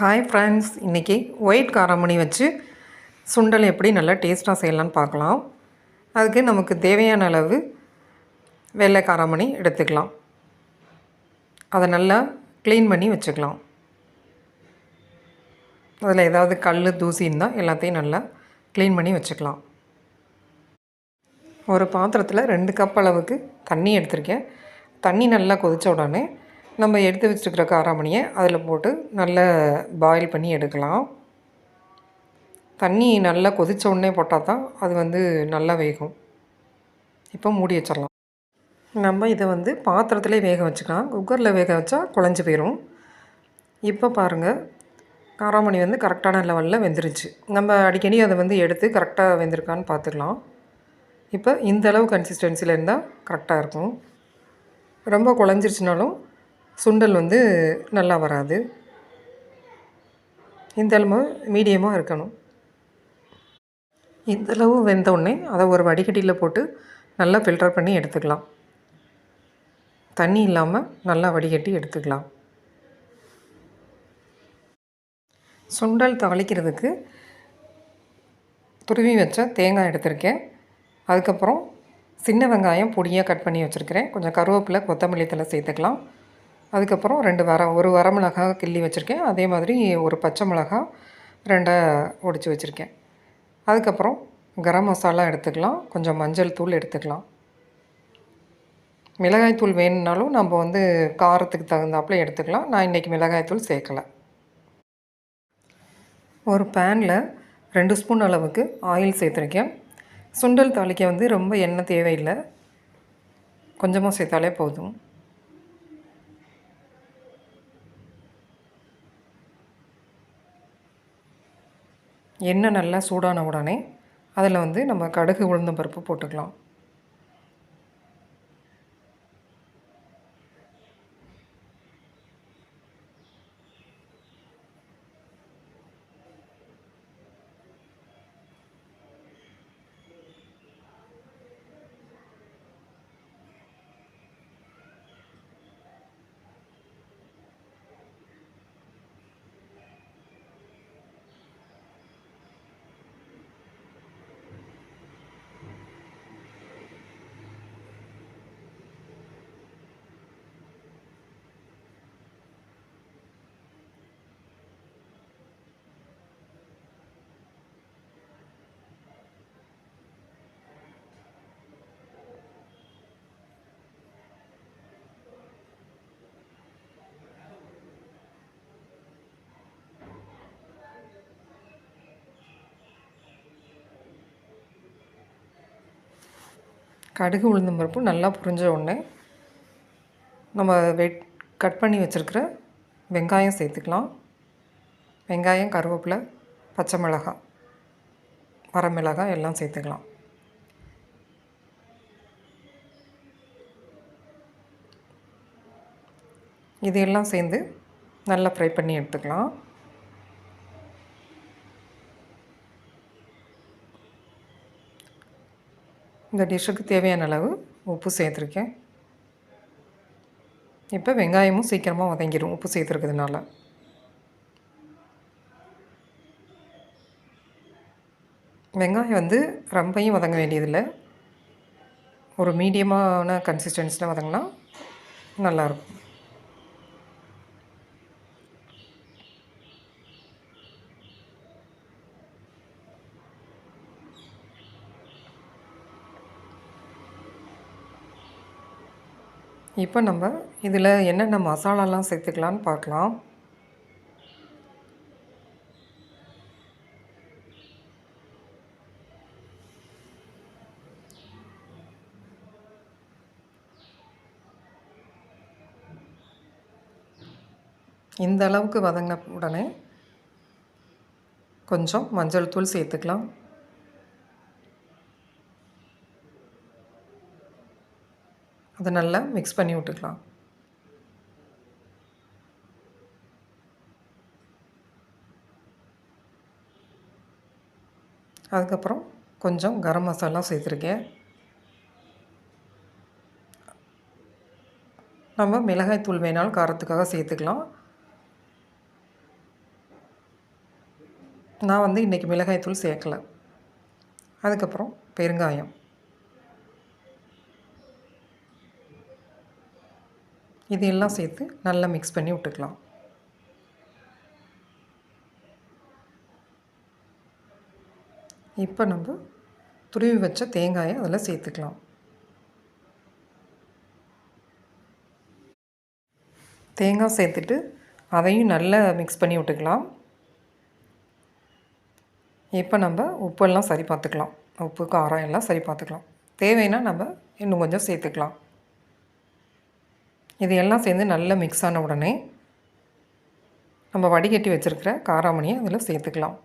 Hi friends இன்றைக்கி white காராமணி வச்சு சுண்டல் எப்படி நல்லா டேஸ்ட்டாக செய்யலான்னு பார்க்கலாம். அதுக்கு நமக்கு தேவையான அளவு வெள்ளை காராமணி எடுத்துக்கலாம். அதை நல்லா க்ளீன் பண்ணி வச்சுக்கலாம். அதில் ஏதாவது கல் தூசி இருந்தால் எல்லாத்தையும் நல்லா க்ளீன் பண்ணி வச்சுக்கலாம். ஒரு பாத்திரத்தில் ரெண்டு கப் அளவுக்கு தண்ணி எடுத்திருக்கேன். தண்ணி நல்லா கொதித்த உடனே நம்ம எடுத்து வச்சுருக்கிற காராமணியை அதில் போட்டு நல்லா பாயில் பண்ணி எடுக்கலாம். தண்ணி நல்லா கொதித்த உடனே போட்டால் தான் அது வந்து நல்லா வேகும். இப்போ மூடி வச்சிடலாம். நம்ம இதை வந்து பாத்திரத்திலே வேக வச்சுக்கலாம். குக்கரில் வேக வச்சா குழஞ்சி போயிடும் இப்போ பாருங்கள் காராமணி வந்து கரெக்டான லெவலில் வெந்துருச்சு. நம்ம அடிக்கடி அதை வந்து எடுத்து கரெக்டாக வெந்திருக்கான்னு பார்த்துக்கலாம். இப்போ இந்த அளவு கன்சிஸ்டன்சியில் இருந்தால் கரெக்டாக இருக்கும். ரொம்ப குழஞ்சிருச்சுனாலும் சுண்டல் வந்து நல்லா வராது. இந்த அளவு மீடியமாக இருக்கணும். இந்த அளவு வெந்தோடனே அதை ஒரு வடிகட்டியில் போட்டு நல்லா ஃபில்டர் பண்ணி எடுத்துக்கலாம். தண்ணி இல்லாமல் நல்லா வடிகட்டி எடுத்துக்கலாம். சுண்டல் தாளிக்கிறதுக்கு துருவி வச்ச தேங்காய் எடுத்திருக்கேன். அதுக்கப்புறம் சின்ன வெங்காயம் பொடியாக கட் பண்ணி வச்சுருக்கிறேன். கொஞ்சம் கருவேப்பிலை கொத்தமல்லி தலை சேர்த்துக்கலாம். அதுக்கப்புறம் ரெண்டு வர ஒரு வரமிளகா கிள்ளி வச்சுருக்கேன். அதே மாதிரி ஒரு பச்சை மிளகா ரெண்டை ஒடிச்சு வச்சுருக்கேன். அதுக்கப்புறம் கரம் மசாலா எடுத்துக்கலாம். கொஞ்சம் மஞ்சள் தூள் எடுத்துக்கலாம். மிளகாய் தூள் வேணும்னாலும் நம்ம வந்து காரத்துக்கு தகுந்தாப்பில் எடுத்துக்கலாம். நான் இன்றைக்கி மிளகாய் தூள் சேர்க்கலை. ஒரு பேனில் ரெண்டு ஸ்பூன் அளவுக்கு ஆயில் சேர்த்துருக்கேன். சுண்டல் தாளிக்க வந்து ரொம்ப எண்ணெய் தேவையில்லை. கொஞ்சமாக சேர்த்தாலே போதும். எண்ணெய் நல்லா சூடான உடனே அதில் வந்து நம்ம கடுகு உளுந்தம் பருப்பு போட்டுக்கலாம். கடுகு உளுந்தம் பருப்பு நல்லா புரிஞ்ச உடனே நம்ம வெட் கட் பண்ணி வச்சுருக்கிற வெங்காயம் சேர்த்துக்கலாம். வெங்காயம் கருவேப்பிலை பச்சை மிளகாய் வரமிளகாய் எல்லாம் சேர்த்துக்கலாம். இது எல்லாம் சேர்ந்து நல்லா ஃப்ரை பண்ணி எடுத்துக்கலாம். இந்த டிஷ்ஷுக்கு தேவையான அளவு உப்பு சேர்த்துருக்கேன். இப்போ வெங்காயமும் சீக்கிரமாக வதங்கிடும் உப்பு சேர்த்துருக்கிறதுனால. வெங்காயம் வந்து ரொம்பையும் வதங்க வேண்டியதில்லை. ஒரு மீடியமான கன்சிஸ்டன்ஸில் வதங்கினா நல்லாயிருக்கும். இப்போ நம்ம இதில் என்னென்ன மசாலாலாம் சேர்த்துக்கலான்னு பார்க்கலாம். இந்த அளவுக்கு வதங்கின உடனே கொஞ்சம் மஞ்சள் தூள் சேர்த்துக்கலாம். அதை நல்லா மிக்ஸ் பண்ணி விட்டுக்கலாம். அதுக்கப்புறம் கொஞ்சம் கரம் மசாலா சேர்த்துருக்கேன். நம்ம மிளகாய் தூள் வேணாலும் காரத்துக்காக சேர்த்துக்கலாம். நான் வந்து இன்றைக்கி மிளகாய்த்தூள் சேர்க்கலை. அதுக்கப்புறம் பெருங்காயம். இது எல்லாம் சேர்த்து நல்லா மிக்ஸ் பண்ணி விட்டுக்கலாம். இப்போ நம்ம துருவி வச்ச தேங்காயை அதில் சேர்த்துக்கலாம். தேங்காய் சேர்த்துட்டு அதையும் நல்லா மிக்ஸ் பண்ணி விட்டுக்கலாம். இப்போ நம்ம உப்பெல்லாம் சரி பார்த்துக்கலாம். உப்பு காரம் எல்லாம் சரி பார்த்துக்கலாம். தேவைன்னா நம்ம இன்னும் கொஞ்சம் சேர்த்துக்கலாம். இது எல்லாம் சேர்ந்து நல்லா மிக்ஸ் ஆன உடனே நம்ம வடிகட்டி வச்சுருக்கிற காராமணியை அதில் சேர்த்துக்கலாம்.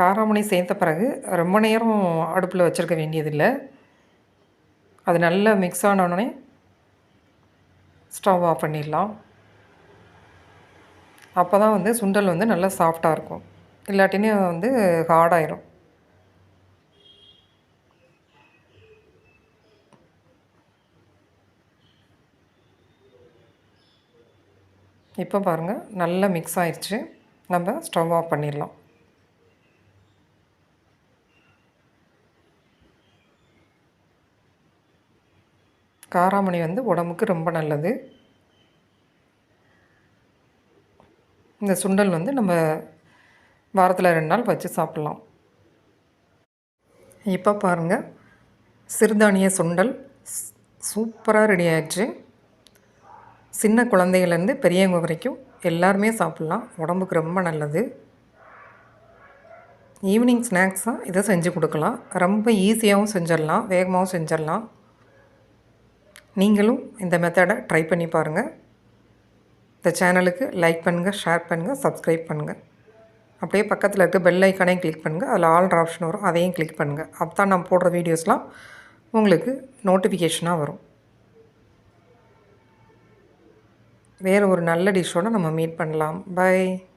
காராமணி சேர்த்த பிறகு ரொம்ப நேரம் அடுப்பில் வச்சுருக்க வேண்டியதில்லை. அது நல்லா மிக்ஸ் ஆனோடனே ஸ்டவ் ஆஃப் பண்ணிடலாம். அப்போ தான் வந்து சுண்டல் வந்து நல்லா சாஃப்டாக இருக்கும். இல்லாட்டினே வந்து ஹார்டாயிரும் இப்போ பாருங்கள் நல்லா மிக்ஸ் ஆயிடுச்சு நம்ம ஸ்டவ் ஆஃப் பண்ணிடலாம். காராமணி வந்து உடம்புக்கு ரொம்ப நல்லது. இந்த சுண்டல் வந்து நம்ம வாரத்தில் ரெண்டு நாள் வச்சு சாப்பிட்லாம். இப்போ பாருங்கள் சிறுதானிய சுண்டல் சூப்பராக ரெடி ஆயிடுச்சு சின்ன குழந்தைகள்லேருந்து பெரியவங்க வரைக்கும் எல்லாருமே சாப்பிட்லாம். உடம்புக்கு ரொம்ப நல்லது. ஈவினிங் ஸ்நாக்ஸாக இதை செஞ்சு கொடுக்கலாம். ரொம்ப ஈஸியாகவும் செஞ்சிடலாம். வேகமாகவும் செஞ்சிடலாம். நீங்களும் இந்த மெத்தடை ட்ரை பண்ணி பாருங்கள் இந்த சேனலுக்கு லைக் பண்ணுங்கள் ஷேர் பண்ணுங்கள் சப்ஸ்கிரைப் பண்ணுங்கள் அப்படியே பக்கத்தில் இருக்க பெல் ஐக்கானையும் கிளிக் பண்ணுங்கள் அதில் ஆல் ஆப்ஷன் வரும். அதையும் கிளிக் பண்ணுங்கள் அப்போ தான் நான் போடுற வீடியோஸ்லாம் உங்களுக்கு நோட்டிஃபிகேஷனாக வரும். வேறு ஒரு நல்ல டிஷ்ஷோடு நம்ம மீட் பண்ணலாம். பை